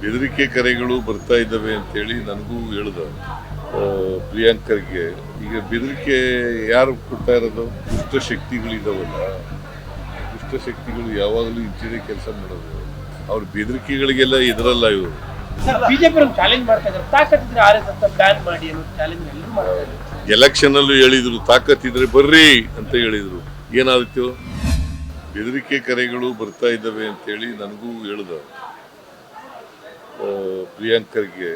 ಬೆದರಿಕೆ ಕರೆಗಳು ಬರ್ತಾ ಇದ್ದಾವೆ ಅಂತೇಳಿ ನನಗೂ ಹೇಳ್ದ ಪ್ರಿಯಾಂಕರ್ಗೆ. ಈಗ ಬೆದರಿಕೆ ಯಾರು ಕೊಡ್ತಾ ಇರೋದು? ದುಷ್ಟ ದುಷ್ಟಶಕ್ತಿಗಳು ದುಷ್ಟ ಶಕ್ತಿಗಳು ಯಾವಾಗಲೂ ಇಂಚಿನ ಕೆಲಸ ಮಾಡೋದು. ಅವ್ರ ಬೆದರಿಕೆಗಳಿಗೆಲ್ಲ ಎದುರಲ್ಲ ಇವರು. ಎಲೆಕ್ಷನ್ ಅಲ್ಲೂ ಹೇಳಿದ್ರು ತಾಕತ್ತಿದ್ರೆ ಬರ್ರಿ ಅಂತ ಹೇಳಿದ್ರು. ಏನಾದಿತ್ತು ಬೆದರಿಕೆ ಕರೆಗಳು ಬರ್ತಾ ಇದ್ದಾವೆ ಅಂತೇಳಿ ನನಗೂ ಹೇಳ್ದ. ಪ್ರಿಯಾಂಕರ್ಗೆ.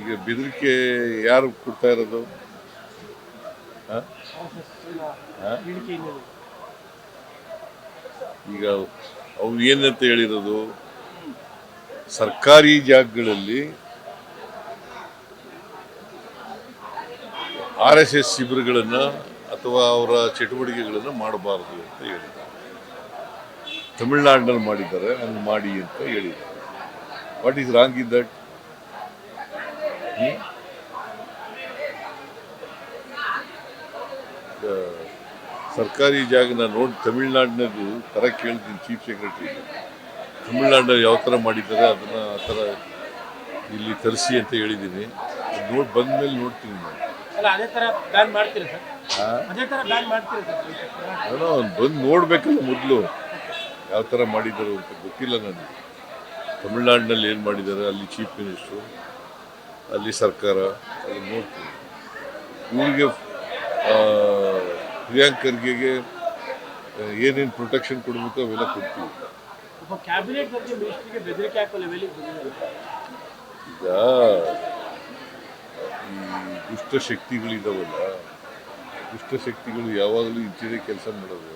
ಈಗ ಬೆದರಿಕೆ ಯಾರು ಕೊಡ್ತಾ ಇರೋದು? ಈಗ ಅವ್ರು ಏನಂತ ಹೇಳಿರೋದು? ಸರ್ಕಾರಿ ಜಾಗಗಳಲ್ಲಿ ಆರ್ ಎಸ್ ಎಸ್ ಶಿಬಿರಗಳನ್ನು ಅಥವಾ ಅವರ ಚಟುವಟಿಕೆಗಳನ್ನು ಮಾಡಬಾರದು ಅಂತ ಹೇಳಿದ್ದಾರೆ. ತಮಿಳ್ನಾಡಿನಲ್ಲಿ ಮಾಡಿದ್ದಾರೆ, ಹಂಗೆ ಮಾಡಿ ಅಂತ ಹೇಳಿದ್ದಾರೆ. What is wrong in that ಸರ್ಕಾರಿ ಜಾಗನ ನೋಡಿ ತಮಿಳ್ನಾಡಿನದು ತರ ಕೇಳ್ತೀನಿ ಚೀಫ್ ಸೆಕ್ರೆಟರಿ ತಮಿಳ್ನಾಡಿನಲ್ಲಿ ಯಾವ ಥರ ಮಾಡಿದ್ದಾರೆ ಅದನ್ನು ಆ ಥರ ಇಲ್ಲಿ ತರಿಸಿ ಅಂತ ಹೇಳಿದ್ದೀನಿ. ನೋಡಿ ಬಂದ್ಮೇಲೆ ನೋಡ್ತೀನಿ ನಾನು. ಏನೋ ಬಂದು ನೋಡಬೇಕಲ್ಲ ಮೊದಲು. ಯಾವ ಥರ ಮಾಡಿದ್ದಾರೆ ಅಂತ ಗೊತ್ತಿಲ್ಲ ನನಗೆ ತಮಿಳ್ನಾಡಿನಲ್ಲಿ ಏನು ಮಾಡಿದ್ದಾರೆ? ಅಲ್ಲಿ ಚೀಫ್ ಮಿನಿಸ್ಟ್ರು ಅಲ್ಲಿ ಸರ್ಕಾರ ಅಲ್ಲಿ ನೋಡ್ತೀವಿ ಇವ್ರಿಗೆ ಪ್ರಿಯಾಂಕ್ ಖರ್ಗೆಗೆ ಏನೇನು ಪ್ರೊಟೆಕ್ಷನ್ ಕೊಡಬೇಕು ಅವೆಲ್ಲ ಕೊಡ್ತೀವಿ. ಈಗ ಈ ದುಷ್ಟ ದುಷ್ಟಶಕ್ತಿಗಳು ದುಷ್ಟ ಶಕ್ತಿಗಳು ಯಾವಾಗಲೂ ಇಂಚಿನ ಕೆಲಸ ಮಾಡೋದು.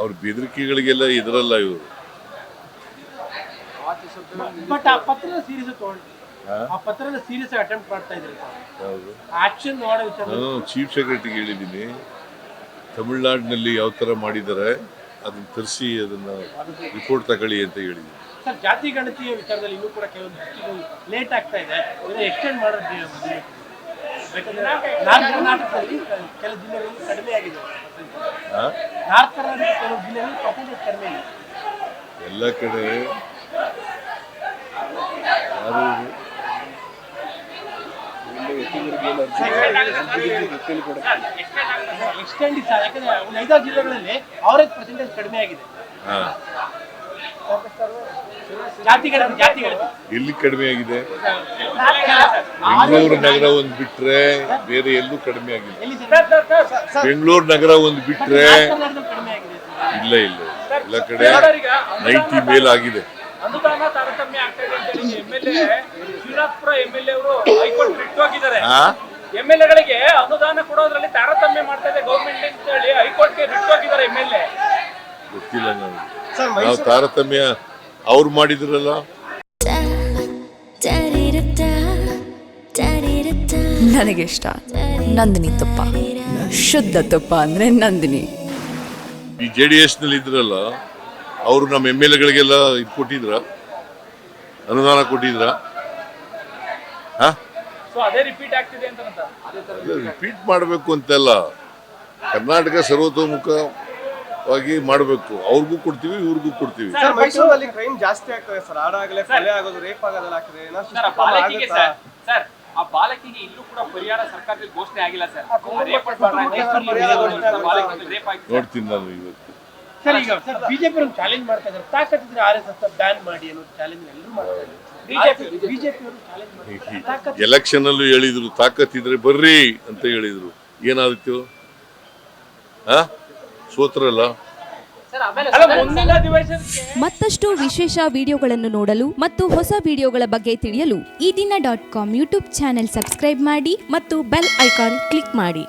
ಅವ್ರ ಬೆದರಿಕೆಗಳಿಗೆಲ್ಲ ಇದರಲ್ಲ ಇವರು. ಬಟ್ ಆ ಪತ್ರದ ಸೀರಿಯಸ್ ತಗೊಂಡು ಆ ಪತ್ರದ ಸೀರಿಯಸ್ ಅಟೆಂಪ್ಟ್ ಮಾಡ್ತಾ ಇದ್ರಿ ಆಕ್ಷನ್ ಮಾಡೋ ವಿಚಾರ. ನಾನು ಚೀಫ್ ಸೆಕ್ರೆಟರಿಗೆ ಹೇಳಿದ್ದೀನಿ. ತಮಿಳ್ನಾಡಿನಲ್ಲಿ ಯಾವ ಥರ ಮಾಡಿದ್ದಾರೆ ಅದನ್ನ ತರಿಸಿ ಅದನ್ನ ರಿಪೋರ್ಟ್ ತಗೊಳ್ಳಿ ಅಂತ ಹೇಳಿದ್ದೀನಿ. ಸರ್ ಜಾತಿ ಗಣತಿಯ ವಿಚಾರದಲ್ಲಿ ಇನ್ನೂ ಕೂಡ ಕೆಲವೊಂದು ಲೇಟ್ ಆಗ್ತಾ ಇದೆ. ಎಕ್ಸ್ಟೆಂಡ್ ಮಾಡೋದು ಬೇಕು. ಯಾಕಂದ್ರೆ ನಾರ್ತ್ ಕರ್ನಾಟಕದಲ್ಲಿ ಕೆಲ ಜಿಲ್ಲೆಗಳಲ್ಲಿ ಕಡಿಮೆ ಆಗಿದೆ. ಆ? ನಾರ್ತ್ ಕರ್ನಾಟಕ ಕೆಲವು ಜಿಲ್ಲೆಗಳಲ್ಲಿ ಪರ್ಸೆಂಟೇಜ್ ಕಡಿಮೆ ಇದೆ ಎಲ್ಲ ಕಡೆ ಯಾರು ಇದು? ಎಕ್ಸ್ಟೆಂಡ್ ಇದೆ ಯಾಕಂದ್ರೆ ಒಂದು ಐದಾರು ಜಿಲ್ಲೆಗಳಲ್ಲಿ ಅವರೇಜ್ ಪರ್ಸೆಂಟೇಜ್ ಕಡಿಮೆ ಆಗಿದೆ ಜಾತಿಗಳ ಜಾತಿ ಗಣತಿ ಎಲ್ಲಿ ಕಡಿಮೆ ಆಗಿದೆ? ಬೆಂಗಳೂರು ನಗರ ಒಂದು ಬಿಟ್ರೆ ಬೇರೆ ಎಲ್ಲೂ ಕಡಿಮೆ ಆಗಿದೆ ಸರ್? ಬೆಂಗಳೂರು ನಗರ ಒಂದು ಬಿಟ್ರೆ ಇಲ್ಲ ಇಲ್ಲ ಎಲ್ಲ ಕಡೆ ನೈಂಟಿ ಮೇಲ್ ಆಗಿದೆ. ಅನುದಾನ ತಾರತಮ್ಯ ಆಗ್ತಾ ಇದೆ ಅಂತ ಹೇಳಿ ಎಂ ಎಲ್ ಎ ಶ್ರೀನಾಥ್ಪುರ ಎಂ ಎಲ್ ಎ ಅವರು ಹೈಕೋರ್ಟ್ ರಿಟ್ ಹೋಗಿದ್ದಾರೆ ಎಂ ಎಲ್ ಎಗಳಿಗೆ ಅನುದಾನ ಕೊಡೋದ್ರಲ್ಲಿ ತಾರತಮ್ಯ ಮಾಡ್ತಾ ಇದೆ. ಗೌರ್ಮೆಂಟ್ ಅಂತ ಹೇಳಿ ಹೈಕೋರ್ಟ್ಗೆ ರಿಟ್ ಹೋಗಿದ್ದಾರೆ ಎಂ ಎಲ್ ಎ. ಗೊತ್ತಿಲ್ಲ ನನಗೆ. ನಾವು ತಾರತಮ್ಯ ಅವ್ರು ಮಾಡಿದ್ರಲ್ಲ? ನನಗೆ ಇಷ್ಟ. ನಂದಿನಿ ತುಪ್ಪ. ಶುದ್ಧ ತುಪ್ಪ ಅಂದ್ರೆ ನಂದಿನಿ. ಈ ಜೆ ಡಿ ಎಸ್ನಲ್ಲಿ ಇದ್ರಲ್ಲ ಅವರು ನಮ್ಮ ಎಂ ಎಲ್ ಎಗಳಿಗೆಲ್ಲ ಇದು ಕೊಟ್ಟಿದ್ರ? ಅನುದಾನ ಕೊಟ್ಟಿದ್ರ? ಹಾ? ಸೊ ಅದೇ ರಿಪೀಟ್ ಆಗ್ತಿದೆ ಅಂತ ರಿಪೀಟ್ ಮಾಡಬೇಕು ಅಂತೆಲ್ಲ ಕರ್ನಾಟಕ ಸರ್ವತೋಮುಖವಾಗಿ ಮಾಡಬೇಕು. ಅವ್ರಿಗೂ ಕೊಡ್ತೀವಿ ಇವ್ರಿಗೂ ಕೊಡ್ತೀವಿ. ಸರ್ ಮೈಸೂರಲ್ಲಿ ಕ್ರೈಮ್ ಜಾಸ್ತಿ ಆಗ್ತದೆ ಸರ್ ಆಡಾಗಲೇ ಕೊಲೆ ಆಗೋದು ರೇಪ್ ಆಗೋದೆಲ್ಲ ಆಗ್ತದೆ. ಏನೋ ಸರ್ ಆ ಬಾಲಕಿಗೆ ಸರ್ ಸರ್ ಆ ಬಾಲಕಿಗೆ ಇಲ್ಲೂ ಕೂಡ ಪರಿಹಾರ ಸರ್ಕಾರದಲ್ಲಿ ಘೋಷಣೆ ಆಗಿಲ್ಲ ಸರ್ ರೇಪ್ ಬಾಲಕಿಗೆ ರೇಪ್ ಆಯ್ತು ನೋಡ್ತೀನಿ ನಾನು ಇವತ್ತು. ಸರ್ ಈಗ ಸರ್ ಬಿಜೆಪಿ ಚಾಲೆಂಜ್ ಮಾಡ್ತಾ ಇದ್ದಾರೆ. ತಾಕತ್ತಿದ್ರೆ ಆರ್ ಎಸ್ ಎಸ್ ಬ್ಯಾನ್ ಮಾಡಿ ಅನ್ನೋ ಚಾಲೆಂಜ್ ಎಲ್ಲರೂ ಮಾಡ್ತಾ ಇದ್ದಾರೆ. ಬಿಜೆಪಿ ಬಿಜೆಪಿ ಅವರು ಚಾಲೆಂಜ್ ಮಾಡ್ತಾರೆ. ತಾಕತ್ತು. ಎಲೆಕ್ಷನ್ ಅಲ್ಲೂ ಹೇಳಿದ್ರು ತಾಕತ್ತಿದ್ರೆ ಬರ್ರಿ ಅಂತ ಹೇಳಿದ್ರು. ಏನಾದಿತ್ತು ಆ? ಸೋತ್ರಲ್ಲ ಮತ್ತಷ್ಟು ವಿಶೇಷ ವಿಡಿಯೋಗಳನ್ನು ನೋಡಲು ಮತ್ತು ಹೊಸ ವಿಡಿಯೋಗಳ ಬಗ್ಗೆ ತಿಳಿಯಲು ಈ ದಿನ dot com YouTube channel subscribe ಮಾಡಿ ಮತ್ತು ಬೆಲ್ ಐಕಾನ್ ಕ್ಲಿಕ್ ಮಾಡಿ.